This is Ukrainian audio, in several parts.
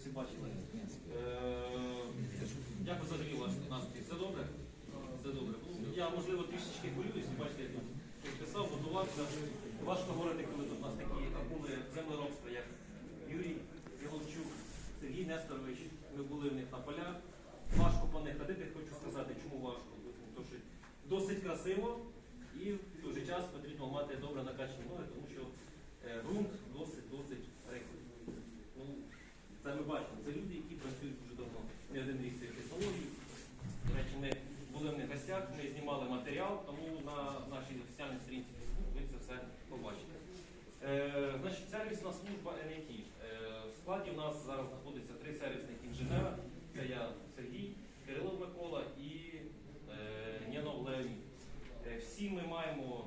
всі бачили. Е, Як взагалі ваш настрій? Все добре? Все добре. Ну, я, можливо, трішечки хвилююсь, бачите, я тут писав, готувався. Важко говорити, коли тут у нас такі акули землеробства, як Юрій Єголчук, Сергій Несторович. Ми були в них на полях. Важко по них ходити, хочу сказати, чому важко. Тому що досить красиво і в той же час потрібно мати добре накачані ноги, тому що е, ґрунт досить досить рихлий. Ну, це ми бачимо. Це люди, які працюють дуже давно. Не один рік цієї технології. До речі, ми були в них в гостях, ми знімали матеріал, тому на нашій офіційній сторінці Facebook ви це все побачите. Е, значить, сервісна служба NIT. Е, в складі у нас зараз знаходиться три сервісних інженера. Це я Сергій, Кирило Микола і е, Нєнов Леонід. Е, всі ми маємо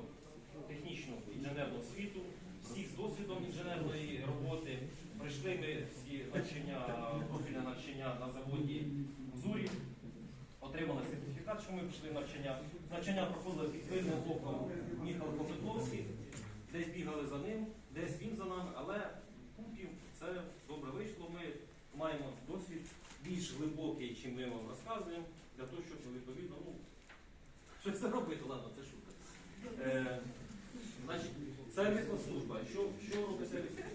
технічну інженерну освіту, всі з досвідом інженерної роботи. Пройшли ми всі навчання, профільне навчання на заводі в Зурі. Отримали сертифікат, що ми пішли навчання. Навчання проходили під пильним оком Міхал Копитловський. Десь бігали за ним, десь він за нами, але купів це добре вийшло. Ми маємо досвід більш глибокий, чим ми вам розказуємо, для того, щоб відповідно ну, щось це робити, ладно, це шутка. Е, значить, сервісна служба. Що, що робить сервісна служба?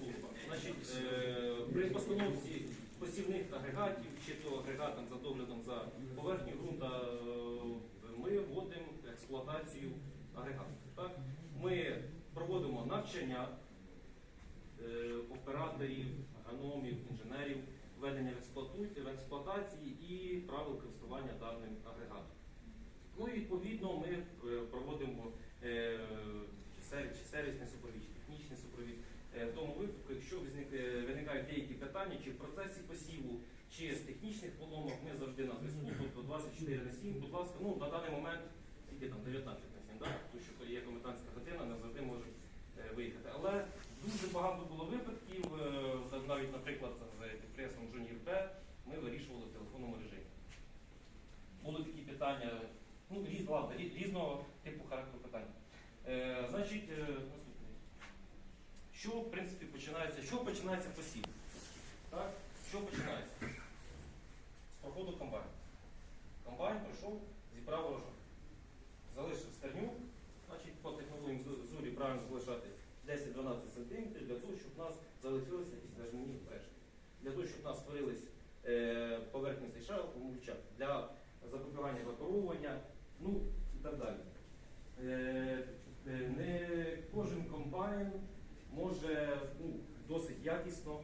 Значить, е, при постановці посівних агрегатів чи то агрегатом за доглядом за поверхнею ґрунта е, ми вводимо експлуатацію агрегатів. Так? Ми проводимо навчання е, операторів, агрономів, інженерів, введення в експлуатації і правил користування даним агрегатом. Ну і відповідно ми проводимо сервісний супровід, чи технічний супровід. Е, В тому випадку, якщо е, виникають деякі питання, чи в процесі посіву, чи з технічних поломок, ми завжди на зв'язку, тобто 24 на 7, будь ласка, ну на даний момент тільки там 19 на 7, да? тому що є комендантська година, не завжди можуть е, виїхати. Але дуже багато було випадків, навіть, наприклад, з підприємством Junior П ми вирішували в телефонному режимі. Були такі питання, ну, різ, ладно, різного типу характеру питань. Е, значить. Що, в принципі, починається? Що починається посів? Так? Що починається? З проходу комбайн. Комбайн пройшов, зібрав урожай. Залишив стерню, значить, по технологіям Зу- зурі правильно залишати 10-12 см для того, щоб у нас залишилися якісь нажмені решки. Для того, щоб у нас створились е, поверхністий шар мульча для запобігання випаровування, ну і так далі. Е, е, не кожен комбайн може ну, досить якісно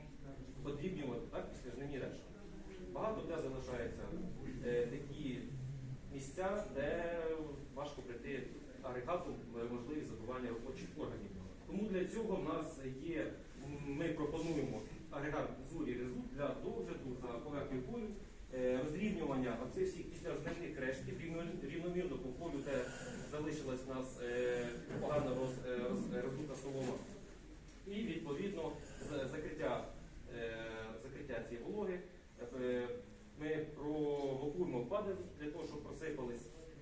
подрібнювати так, після жнивні решки. Багато де залишаються е, такі місця, де важко прийти агрегату е, можливість забування робочих органів. Тому для цього в нас є, ми пропонуємо агрегат Зурі Резут для догляду за поверхнею полю, е, розрівнювання оцих всіх післязначних рештків рівно- рівномірно по полю, де залишилась у нас е, погано роз, е, роз- роздута солома. І відповідно з- закриття, е, закриття цієї вологи. Е, Ми провокуємо впади для того, щоб просипались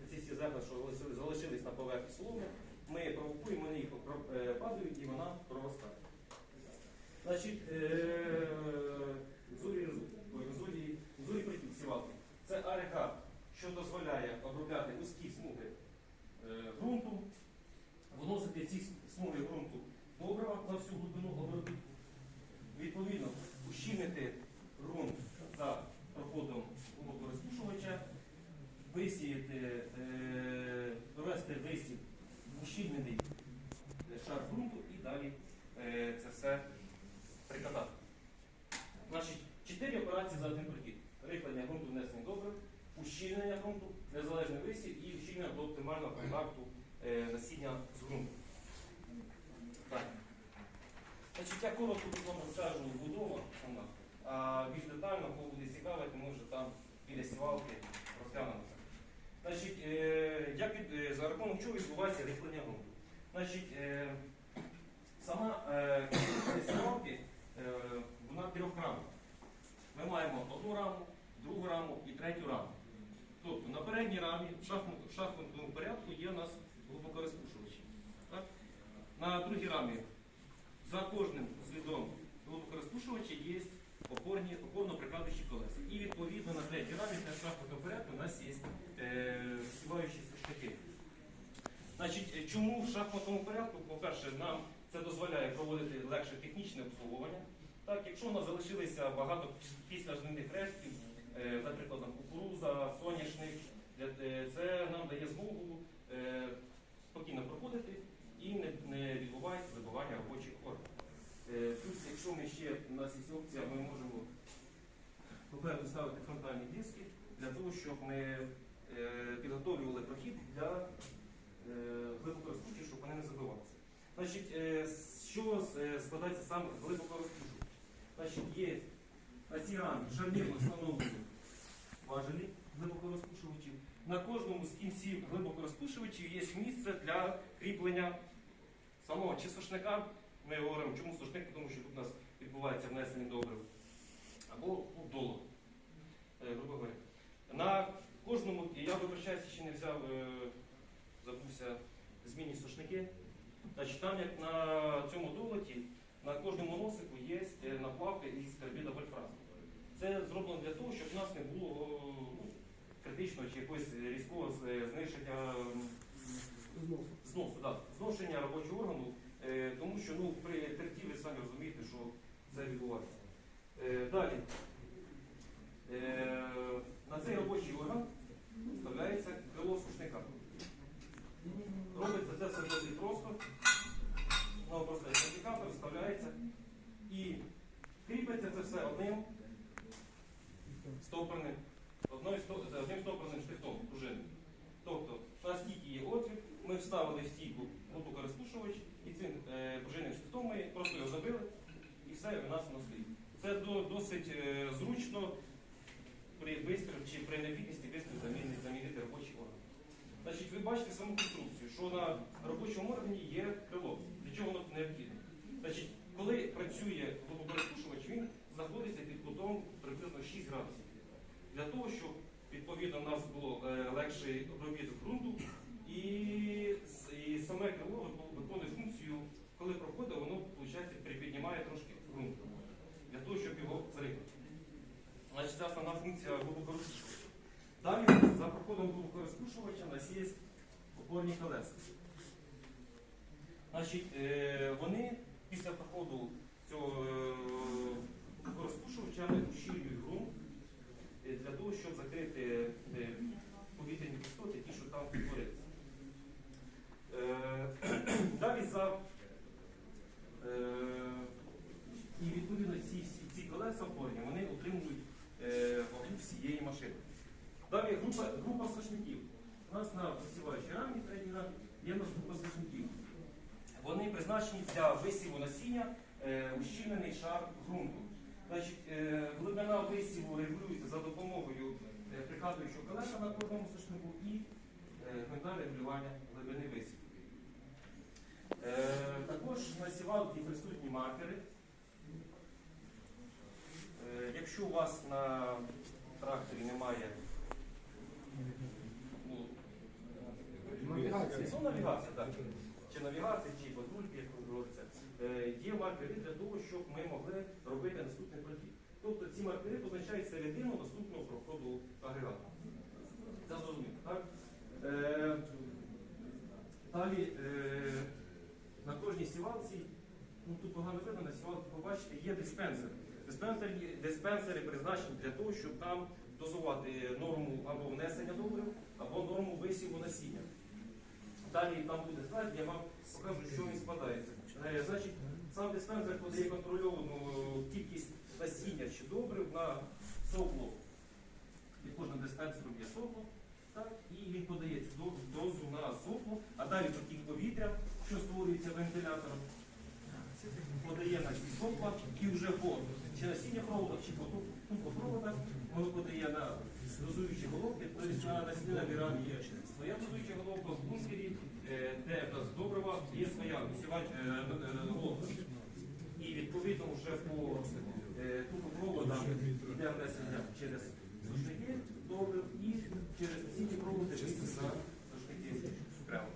ці всі зерна, що залишили- залишились на поверхні соломи. Ми провокуємо, вони їх про- е, падають і вона проростає. Значить, зурі зорі, зорі притік сівалки. Це агрегат, що дозволяє обробляти вузькі смуги е, ґрунту, вносити ці смуги ґрунту добрива на всю глибину обробітку. Відповідно, ущільнити ґрунт за проходом глибокорозпушувача, висіяти, е, провести висів ущільнений шар ґрунту і далі е, це все прикатати. Значить, чотири операції за один прохід. Рихлення ґрунту внесення добрив, ущільнення ґрунту, незалежний висів і ущільнення до оптимального контакту е, насіння з ґрунтом. Так. Значить, я коротко тут вам розкажу будова а більш детально, кого буде цікавити, ми вже там біля сівалки розглянемо це. Значить, е, як від, е, за рахунок чого відбувається рихлення ґрунту? Значить, е, сама е, сівалки, е, вона трьохрамна. Ми маємо одну раму, другу раму і третю раму. Тобто на передній рамі в шахмат- в шахматному порядку є у нас глибокорозпушувачі. На другій рамі за кожним слідом глибокорозпушувача є опорні, опорно-прикладуючі колеса. І відповідно на третій рамі на шахматному порядку у нас є е, сіваючі сушники. Значить, е, чому в шахматному порядку? По-перше, нам це дозволяє проводити легше технічне обслуговування. Так, якщо у нас залишилися багато після жнивних рештків, наприклад, там, кукуруза, соняшник, е, це нам дає змогу е, спокійно проходити і не, відбувається забивання робочих органів. Е, Плюс, якщо ми ще у нас є опція, ми можемо попереду ставити фронтальні диски для того, щоб ми е, підготовлювали прохід для е, глибоко щоб вони не забивалися. Значить, е, що е, складається саме глибоко розпушувач? Значить, є цій рамі шарнірно важелі глибокорозпушувачів. На кожному з кінців глибокорозпушувачів є місце для кріплення самого чи сушника. Ми говоримо, чому сушник, тому що тут у нас відбувається внесення добрив або ну, долу, е, грубо говоря. На кожному, я вибачаюся, ще не взяв, е, забувся змінні сушники. Значить, там як на цьому долоті, на кожному носику є е, наплавка із карбіда вольфраму. Це зроблено для того, щоб у нас не було ну, критичного чи якогось різкого знищення зносу, да, зношення робочого органу, е, тому що ну, при терті ви самі розумієте, що це відбувається. Е, далі. Е, на цей робочий орган вставляється крило сушника. Робиться це все досить просто. Знову просто вставляється і кріпиться це все одним стопорним, одним стопорним штифтом пружинним. Тобто на стійці є отвір, ми вставили в стійку глибокорозпушувач і цим е, пружинним штифтом ми просто його забили і все, у нас воно стоїть. Це до- досить е, зручно при вистрілі чи при необхідності вистрілу замінити, замінити робочий орган. Значить, ви бачите саму конструкцію, що на робочому органі є крило. Для чого воно необхідно? Значить, коли працює глибокорозпушувач, він знаходиться під кутом приблизно 6 градусів. Для того, щоб відповідно у нас було е, легший обробіток ґрунту, і, і саме крило виконує функцію, коли проходить, воно виходить, припіднімає трошки ґрунт для того, щоб його зарихати. Значить, це основна функція глибокорозпушувача. Далі за проходом глибокорозпушувача у нас є опорні колеса. Значить, е, вони після проходу цього е, розпушувача ущільнюють ґрунт е, для того, щоб закрити е, повітряні пустоти, ті, що там утворилися. Е, Далі за е, і відповідно ці, ці, ці колеса опорні вони отримують е, вагу всієї машини. Далі група, група сошників. У нас на посіваючій рамі, третій рамі, є у нас група сошників. Вони призначені для висіву насіння е, ущільнений шар ґрунту. Значить, е, глибина висіву регулюється за допомогою е, прикладуючого колеса на кожному сушнику і е, регулювання глибини висіву. Е, також на сівалці присутні маркери. Е, якщо у вас на тракторі немає ну, Навігація. Ну, навігація, так. Чи навігація, чи патрульки, як говориться. Є маркери для того, щоб ми могли робити наступний прохід. Тобто ці маркери позначають середину наступного проходу агрегату. Зрозуміло, так? Е, Далі е, на кожній сівалці, ну тут погано видно, на сівалці побачите, є диспенсер. Диспенсери, диспенсери призначені для того, щоб там дозувати норму або внесення добрив, або норму висіву насіння. Далі там буде слайд, я вам покажу, що він складається. Е, Значить, сам диспенсер подає контрольовану кількість насіння чи добрив на сопло. Кожним диспенсером є сопло. І він подає цю дозу на сопло, а далі потік повітря, що створюється вентилятором, подає на ці сопла і вже по чи насіння проводах, чи по тубопроводах, воно подає на дозуючі головки, тобто на насінневій рамі є своя дозуюча головка, в бункері, е, де в нас добрива, є своя е, е, головка. І відповідно вже по тубопроводам йде внесення через сушники добрив і через насінні проводи вийти за сушники прямо.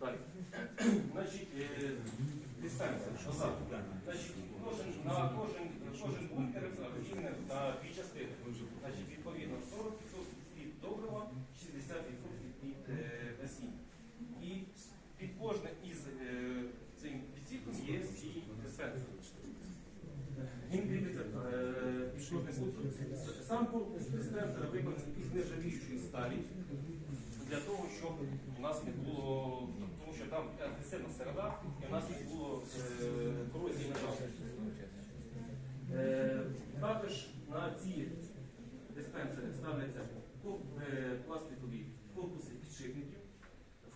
Далі. Значить, е, диспенсер. Назад. Значить, кожен, на кожен, кожен бункер розділений на дві частини. Значить, відповідно, 40% від добрива, 60% від е, насіння. І під кожним із е, цим відсіком є свій диспенсер. Він кріпиться е, під кожним пунктом. Сам корпус диспенсера із нержавіючої сталі для того, щоб у нас не було, тому що там агресивна середа, і в нас не було е, корозії на. Е, Також на ці диспенсери ставляться е, пластикові корпуси підшипників.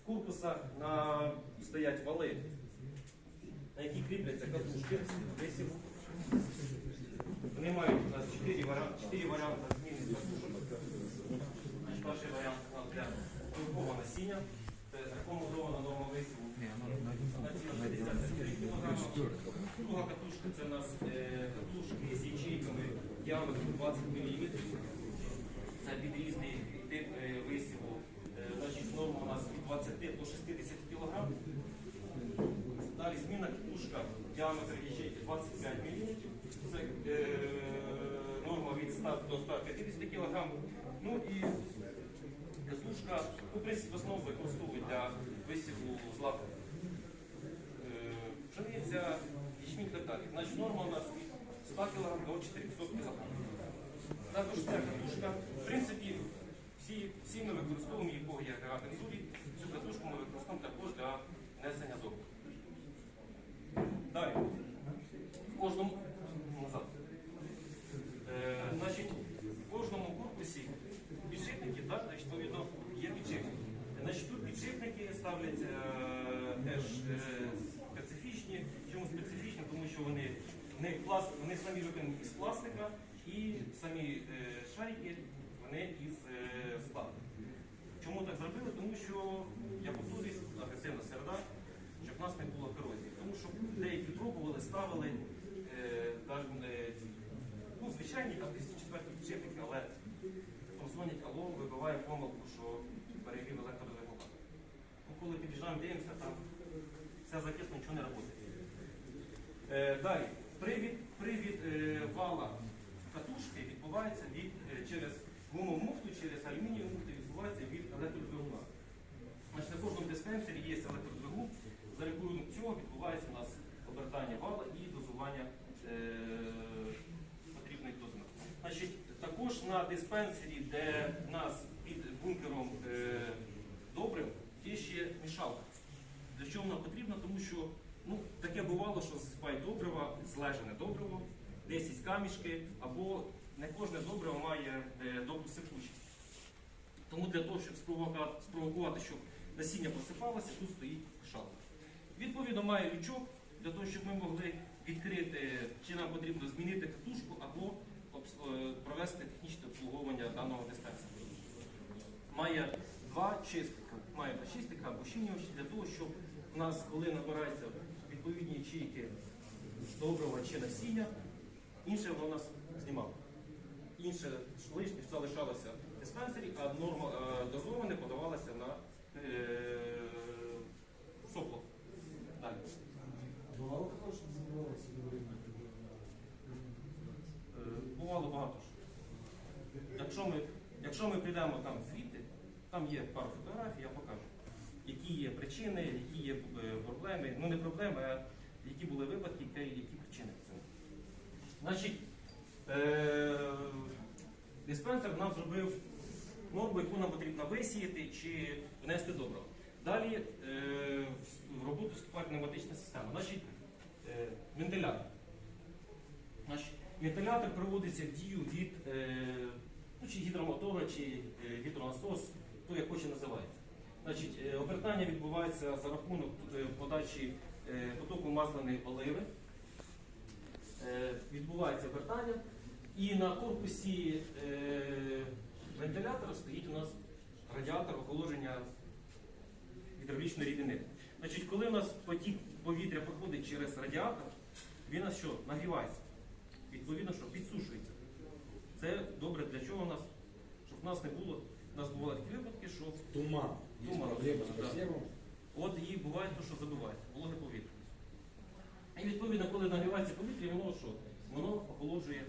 В корпусах стоять вали, на які кріпляться катушки висіву. Вони мають у нас 4 варіанти, 4 варіанти зміни катушок. Перший варіант для пилкового насіння, це рекомендована норма висіву на ці 63 кг. Друга катушка це у нас е, катушки з ячейками діаметром 20 мм. Це підрізний тип е, висіву. Е, Значить, норма у нас від 20 до 60 кг. Далі зміна катушка діаметр ячейки 25 мм. Це е, норма від 100 до 150 кг. Ну і катушка, ну, в принципі, в основному використовують для висіву злаку. Е, Пшениця, ячмінь і так далі. Значить, норма у нас 100 кг до 400 кг. Також ця катушка, в принципі, всі, всі ми використовуємо її по агрегатній зубі. Цю катушку ми використовуємо також для несення добрив. Далі. В кожному назад. Е, значить, в кожному корпусі підшипники, так, значить, відповідно, є підшипники. Значить, тут підшипники ставляться е, теж е, специфічні. Чому специфічні? Тому що вони, вони, пласт, вони самі виконані із пластика і самі е, шарики вони із е, скла. Чому так зробили? Тому що, я повторюсь, агресивна середа, щоб в нас не було корозії. Тому що деякі пробували, ставили е, скажімо, е, ці, ну, звичайні там 1004 підшипники, але там дзвонять алло, вибиває помилку, що перегрів електрорегулятор. Ну, коли під'їжджаємо, дивимося, там все закисло, нічого не працює. Е, далі, привід, привід е, вала катушки відбувається від, е, через гумову через алюмінієву муфту відбувається від електродвигуна. Значить, на кожному диспенсері є електродвигун, за рахунок цього відбувається у нас обертання вала і дозування е, потрібних дознак. Значить, також на диспенсері, де в нас бункером е, добрив, є ще мішалка. Для чого вона потрібна? Тому що ну, таке бувало, що засипають добрива, злежене добриво, десь із камішки, або не кожне добриво має е, добру сипучість. Тому для того, щоб спровокувати, спровокувати, щоб насіння посипалося, тут стоїть шалка. Відповідно, має лючок для того, щоб ми могли відкрити, чи нам потрібно змінити катушку або е, провести технічне обслуговування даного диспенсера. Має два чистика, має два чистика або щільнювачі для того, щоб у нас, коли набираються відповідні ячейки добрива чи насіння, інше воно у нас знімало. Інше лишнє залишалося в диспенсері, а норма е, дозоване подавалося на е, сопло. Далі. Бувало також, забувалося? Е, Бувало багато. Якщо ми, якщо ми підемо там звідти, там є пару фотографій, я покажу, які є причини, які є е, проблеми. Ну не проблеми, а які були випадки, які, причини. Значить, е, диспенсер нам зробив норму, яку нам потрібно висіяти чи внести добро. Далі е, в роботу вступає пневматична система. Значить, е, вентилятор. Значить, вентилятор проводиться в дію від ну, чи гідромотора, чи е, хто як хоче називається. Значить, е, обертання відбувається за рахунок е, подачі е, потоку масляної оливи. Відбувається обертання. І на корпусі вентилятора стоїть у нас радіатор охолодження гідравлічної рідини. Значить, коли у нас потік повітря проходить через радіатор, він у нас що? Нагрівається. Відповідно, що підсушується. Це добре для чого у нас? Щоб в нас не було. У нас бували такі випадки, що Туман. Є Туман. проблема Да. з от її буває, то, що забивається, вологе повітря. І відповідно, коли нагрівається повітря, воно що? Воно охолоджує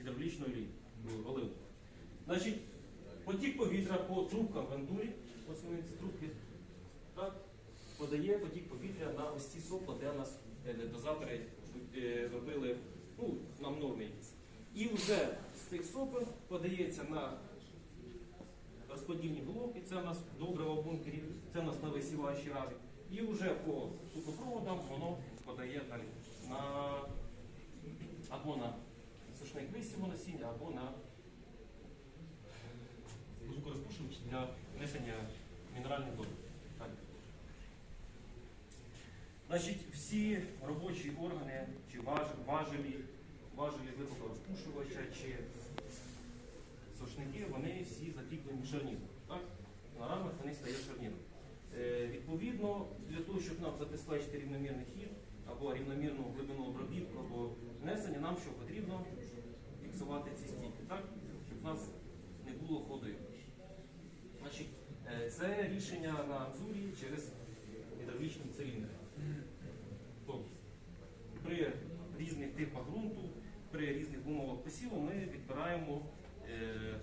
гідравлічну олію, ну, оливу. Значить, потік повітря по трубкам вентурі, ось вони ці трубки, так, подає потік повітря на ось ці сопла, де у нас е, дозатори е, зробили ну, нам норми якісь. І вже з цих сопел подається на розподільні блоки, це у нас добриво в бункері, це у нас на висіваючій рамі. І вже по сухопроводам воно подає далі на або на сушник висіву насіння, або на звукорозпушувач для внесення мінеральних добрив. Значить, всі робочі органи, чи важ- важелі, важелі глибокорозпушувача, чи сушники, вони всі закріплені шарніром. На рамах вони стоять шарніром. Е, відповідно, для того, щоб нам забезпечити рівномірний хід або рівномірну глибину обробітку, або внесення, нам що потрібно фіксувати ці стійки, так? щоб в нас не було ходу. Значить, е, це рішення на Амзурі через гідравлічні циліндри. Тобто, при різних типах ґрунту, при різних умовах посіву ми підбираємо е,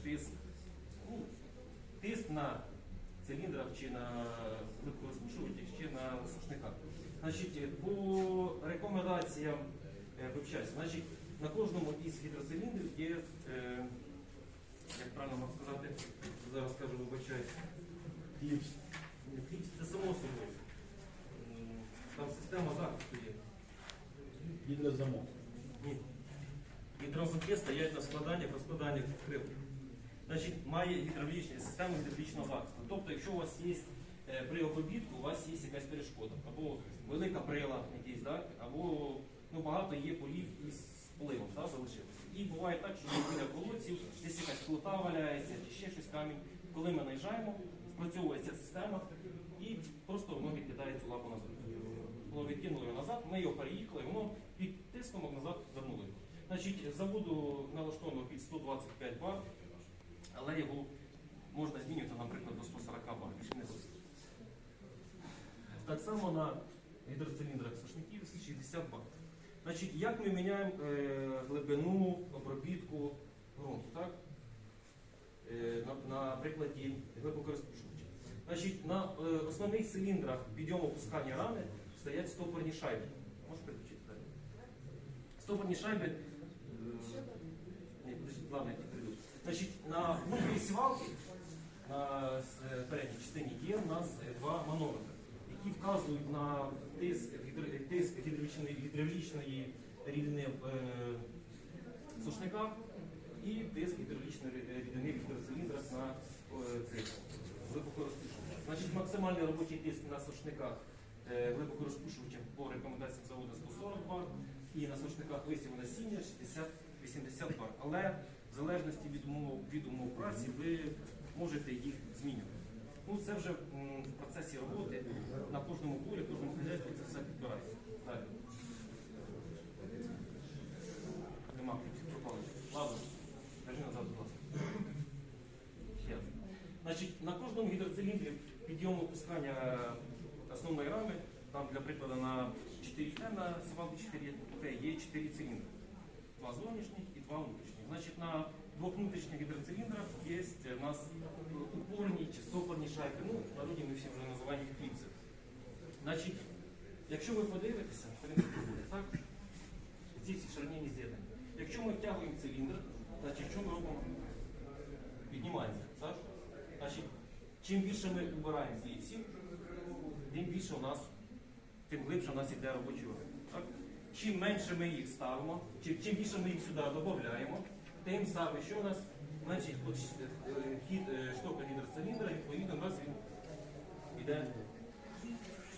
тиск, ну, тиск на циліндрах чи на глибокорозпушувачах, чи на сушниках. Значить, е, по рекомендаціям е, вивчаюся, значить, на кожному із гідроциліндрів є, е, як правильно можна сказати, зараз скажу, вибачаюсь, кліпс. Це само собою. Там система захисту є. Ні. Гідрозамки стоять на складаннях, розкладаннях крил. Значить, має гідравлічні систему гідравлічного захисту. Тобто, якщо у вас є е, при обробітку, у вас є якась перешкода, або велика прила якийсь, так? або ну, багато є полів із поливом, так, залишилося. І буває так, що біля колодців десь якась плита валяється, чи ще щось камінь. Коли ми наїжджаємо, спрацьовує ця система і просто воно відкидає цю лапу назад. Воно відкинуло його назад, ми його переїхали, воно під тиском назад вернули. Значить, заводу налаштовано під 125 бар, але його можна змінювати, наприклад, до 140 бар, не. Так само на гідроциліндрах сушників 60 бар. Значить, як ми міняємо е, глибину обробітку ґрунту, так? Е, на, на прикладі глибокорозпушувача. Значить, на е, основних циліндрах підйому опускання рани стоять стопорні шайби. Можеш переключити далі? Стопорні шайби. Е, ладно, я прийду. Значить, на бункері сівалки на с- передній частині є у нас е, два манометри, які вказують на тиск, тиск гідравлічної, рідини в е, сушниках і тиск гідравлічної рідини в гідроциліндрах на е, глибокорозпушувачах. Значить, максимальний робочий тиск на сушниках е, глибокорозпушувачах по рекомендаціям заводу 140 бар і на сушниках висіву насіння 60-80 бар. Але в залежності від умов, від умов праці ви можете їх змінювати. Ну, це вже в процесі роботи на кожному полі, кожному хазяйстві це все підбирається. Далі. Нема ключів, пропали. Ладно, кажи назад, будь ласка. Ще. Значить, на кожному гідроциліндрі підйому опускання основної рами, там для прикладу на 4 т на сівалку 4 т є 4 циліндри. Два зовнішніх і два внутрішніх. Значить, на двох внутрішніх гідроциліндрах є у нас упорні чи стопорні шайби. Ну, народі ми всі вже називаємо кліпси. Значить, якщо ви подивитеся, в принципі буде так, ці всі шарнійні з'єднання. Якщо ми втягуємо циліндр, значить що ми робимо? Піднімається. Так? Значить, чим більше ми убираємо кліпсів, тим більше у нас, тим глибше у нас іде робочий. Так? Чим менше ми їх ставимо, чим, чим більше ми їх сюди додаємо, тим саме, що у нас е, хід е, штока гідроциліндра, відповідно, у нас він іде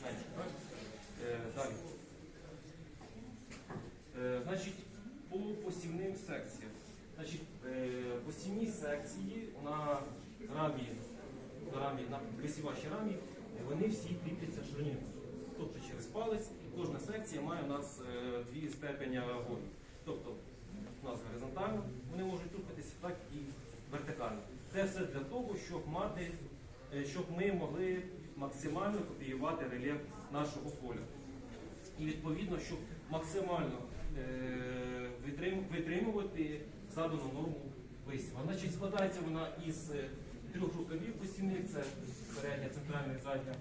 менше. Так? Е, далі. Е, значить, по посівним секціям. Значить, посівні секції на рамі, на рамі, на висівачій рамі, вони всі кріпляться шириною. Через палець, і кожна секція має у нас е, дві степені гору. Тобто у нас горизонтально вони можуть рухатися, так і вертикально. Це все для того, щоб мати, е, щоб ми могли максимально копіювати рельєф нашого поля. І відповідно, щоб максимально е, витримувати задану норму висіва. Значить, складається вона із трьох рукавів посівних, це передня, центральна і задня.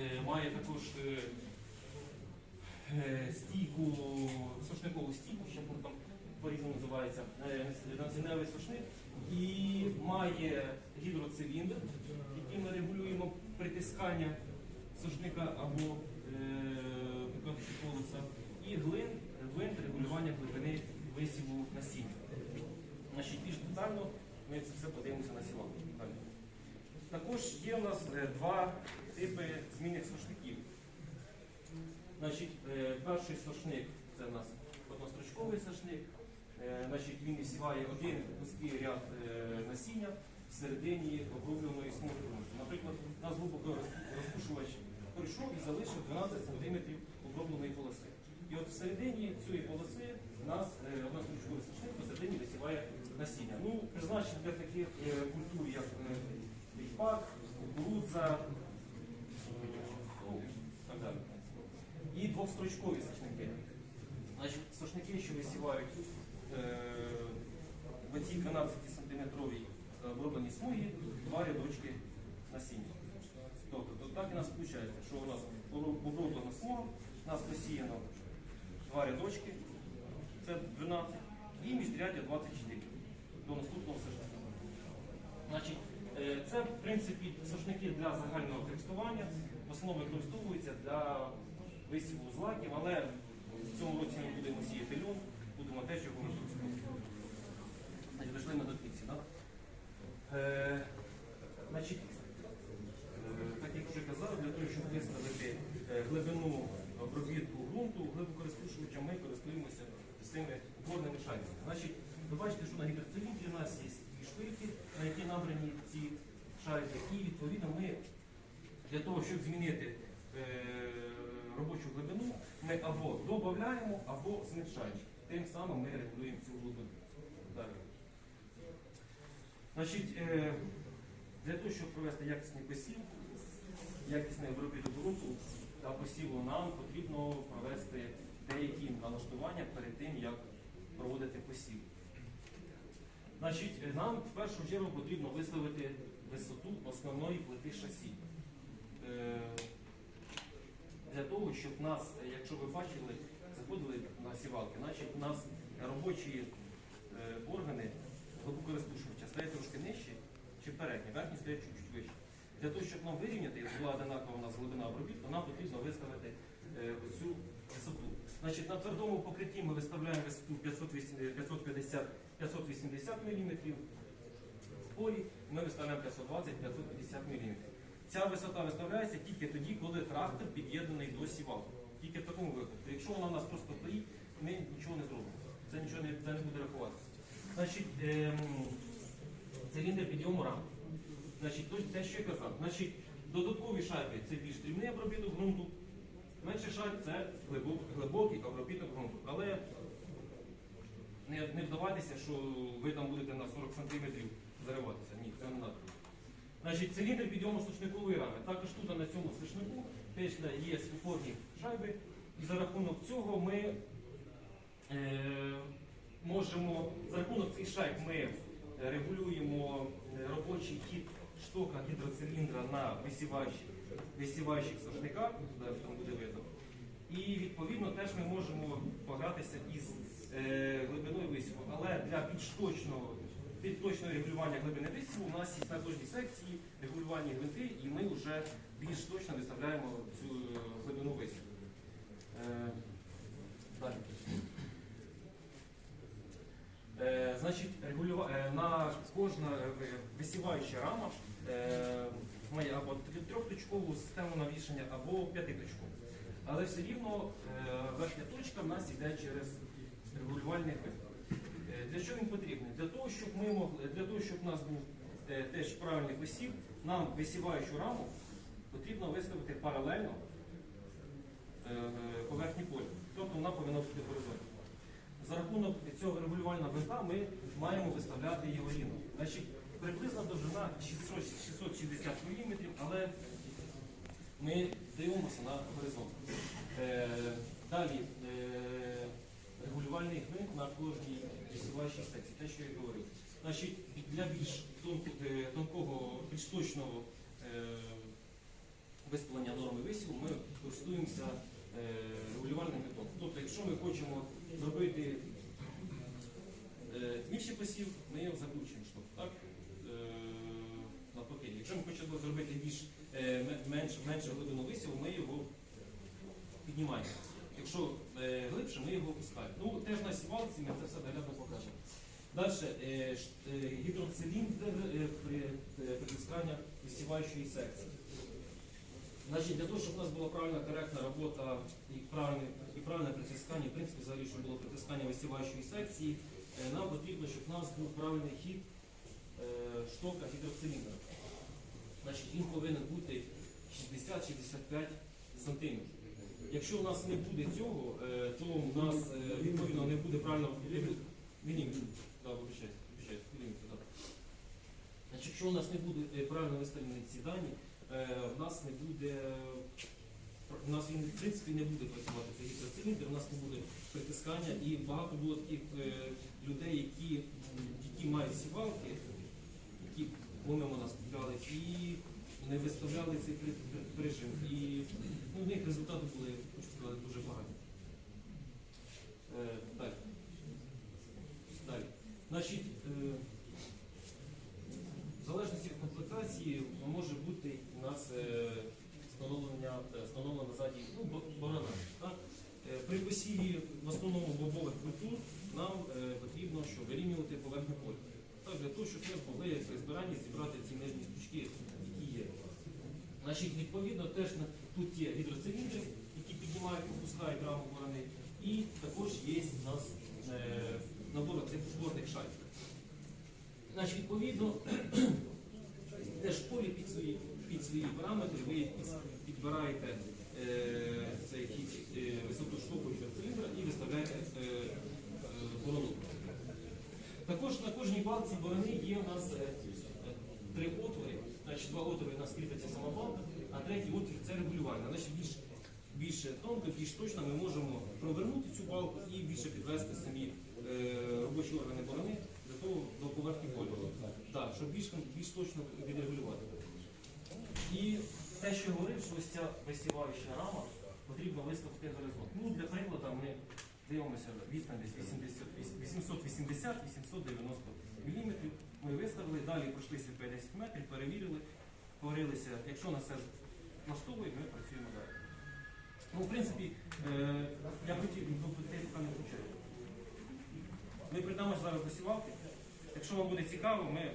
Е, Має також е, е, стійку, сушникову стійку, що там по-різному називається, насінневий сушник, і має гідроциліндр, яким ми регулюємо притискання сушника або колеса, і глин, гвинт регулювання глибини висіву насіння. Значить, більш детально ми це все подивимося на сіло. Також є у нас два типи змінних сушників. Значить, е, перший сошник це у нас однострочковий сошник. Е, Значить, він відсіває один вузький ряд е, насіння всередині обробленої смуги. Наприклад, у нас глибоко розпушувач прийшов і залишив 12 см обробленої полоси. І от всередині цієї полоси у нас однострочковий сошник посередині висіває насіння. Ну, призначений для таких культур, як ріпак, кукурудза, е, ну, так далі. І двохстрочкові сошники. Значить, сошники, що висівають е, в цій 12 сантиметровій обробленій смугі два рядочки насіння. Тобто, то так у нас виходить, що у нас оброблена смуга, у нас посіяно два рядочки, це 12, і міжряддя 24 до наступного сошника. Значить, е, це, в принципі, сушники для загального користування. В основному використовуються для висіву злаків, але в цьому році ми будемо сіяти льон, будемо теж його використовувати. Значить, дійшли ми до кінці, так? Е, значить, е, так як вже казав, для того, щоб виставити е, глибину обробітку ґрунту, глибокористушувачем ми користуємося цими опорними шайбами. Значить, ви бачите, що на гідроциліндрі у нас є і шпильки, на які набрані ці шайби, і відповідно ми для того, щоб змінити е, робочу глибину, ми або додаємо, або зменшаємо. Тим самим ми регулюємо цю глибину. Далі. Значить, е, для того, щоб провести якісний посів, якісний обробіток ґрунту та посіву, нам потрібно провести деякі налаштування перед тим, як проводити посів. Значить, е, нам в першу чергу потрібно виставити висоту основної плити шасі. Е, Для того, щоб нас, е, якщо ви бачили, заходили на сівалки, значить у нас робочі е, органи глибокористушувача стоять трошки нижче чи передні, верхні стоять чуть-чуть вище. Для того, щоб нам вирівняти, і була одинакова у нас глибина обробітку, нам потрібно виставити цю висоту. Значить, на твердому покритті ми виставляємо висоту 550 580 мм, в полі ми виставляємо 520-550 мм. Ця висота виставляється тільки тоді, коли трактор під'єднаний до сівалки. Тільки в такому випадку. Якщо вона у нас просто стоїть, ми нічого не зробимо. Це нічого не, це не буде рахуватися. Значить, ем, циліндр підйому рам. Значить, то- те, що я казав. Значить, додаткові шайби це більш дрібний обробіток ґрунту. Менше шайб це глибок- глибокий обробіток ґрунту. Але не, не вдавайтеся, що ви там будете на 40 см зариватися. Не треба. Значить, циліндр підйому сушникової рами. Також тут на цьому сушнику теж є упорні шайби. І за рахунок цього ми е, можемо, за рахунок цих шайб ми е, регулюємо е, робочий хід штока гідроциліндра на висіваючих, висіваючих сушниках, там буде видно. І відповідно теж ми можемо погратися із е, глибиною висіву. Але для більш точного, більш точного регулювання глибини висіву у нас є на кожній секції регулювання гвинти, і ми вже більш точно виставляємо цю е, глибину висіву. Е. Е, значить, регулюва... на кожна висіваюча рама е, має або трьохточкову систему навішання, або п'ятиточкову. Але все рівно верхня точка в нас йде через регулювальний вид. Е, Для чого він потрібний? Для того, щоб ми могли, для того, щоб у нас був е, теж правильний висів, нам висіваючу раму потрібно виставити паралельно е, поверхні поля. Тобто вона повинна бути горизонтальна. За рахунок цього регулювального винта ми маємо виставляти його. Значить, приблизна довжина 660 мм, але ми дивимося на горизонт. Е, висіваючої секції, те, що я говорив. Значить, для більш е, тонкого, більш точного е, виставлення норми висіву ми користуємося е, регулювальним методом. Тобто, якщо ми хочемо зробити е, більший посів, ми його закручуємо. Так? Е, навпаки. Якщо ми хочемо зробити більш е, ме- менше глибину висіву, ми його піднімаємо. Якщо е, глибше, ми його опускаємо. Ну, теж на сівалці ми це все наглядно покажемо. Далі е, е, гідроциліндр при притискання висіваючої секції. Значить, для того, щоб у нас була правильна, коректна робота і правильне, і правильне притискання, в принципі, взагалі, щоб було притискання висіваючої секції, нам потрібно, щоб у нас був правильний хід штока гідроциліндра. Значить, він повинен бути 60-65 сантиметрів. Якщо у нас не буде цього, е, то у нас е, відповідно не буде правильно. Да, вибачайте. Значить, якщо у нас не буде е, правильно виставлені ці дані, в нас не буде. У нас він в принципі не буде працювати цей гідроциліндр, у нас не буде притискання і багато було таких людей, які, які мають сівалки, які помимо нас купляли і не виставляли цей при- при- режим. І ну, в них результати були, хочу сказати, дуже погані. Е, далі. Далі. Значить, е, в залежності від комплектації може бути у нас е, е, встановлена ззаді ну, бо- борона. Так? При посіві в основному бобових культур нам е, потрібно що, вирівнювати поверхню поля. Так, для того, щоб ми змогли при збиранні зібрати ці нижні є. Значить, відповідно, теж тут є гідроциліндри, які піднімають, опускають раму борони, і також є у нас е, набор цих зборних шайб. Значить, відповідно, теж в полі під свої, під свої параметри ви підбираєте е, цей е, висоту штоку гідроциліндра і виставляєте е, е, борону. Також на кожній балці борони є у нас е, три отвори. Значить, два отвори у нас кріпиться сама балка, а третій отвір це регулювальна. Значить, більш, більше тонко, більш точно ми можемо провернути цю балку і більше підвести самі е, робочі органи борони до того до поверхні кольору. Так, щоб більш, більш точно відрегулювати. І те, що я говорив, що ось ця висіваюча рама потрібно виставити горизонт. Ну, для прикладу ми дивимося відстань десь 880-890 мм. Ми виставили, далі пройшлися 50 метрів, перевірили, говорилися, якщо нас це влаштовує, ми працюємо далі. Ну, в принципі, е, я хотів, ну, те поки не включаю. Ми прийдемо зараз до сівалки. Якщо вам буде цікаво, ми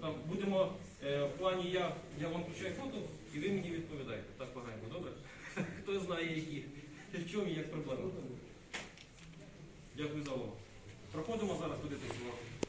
там будемо е, в плані я, я вам включаю фото і ви мені відповідаєте. Так погаємо, добре? Хто знає, які, в чому і як проблема. Дякую за увагу. Проходимо зараз туди до сівалки.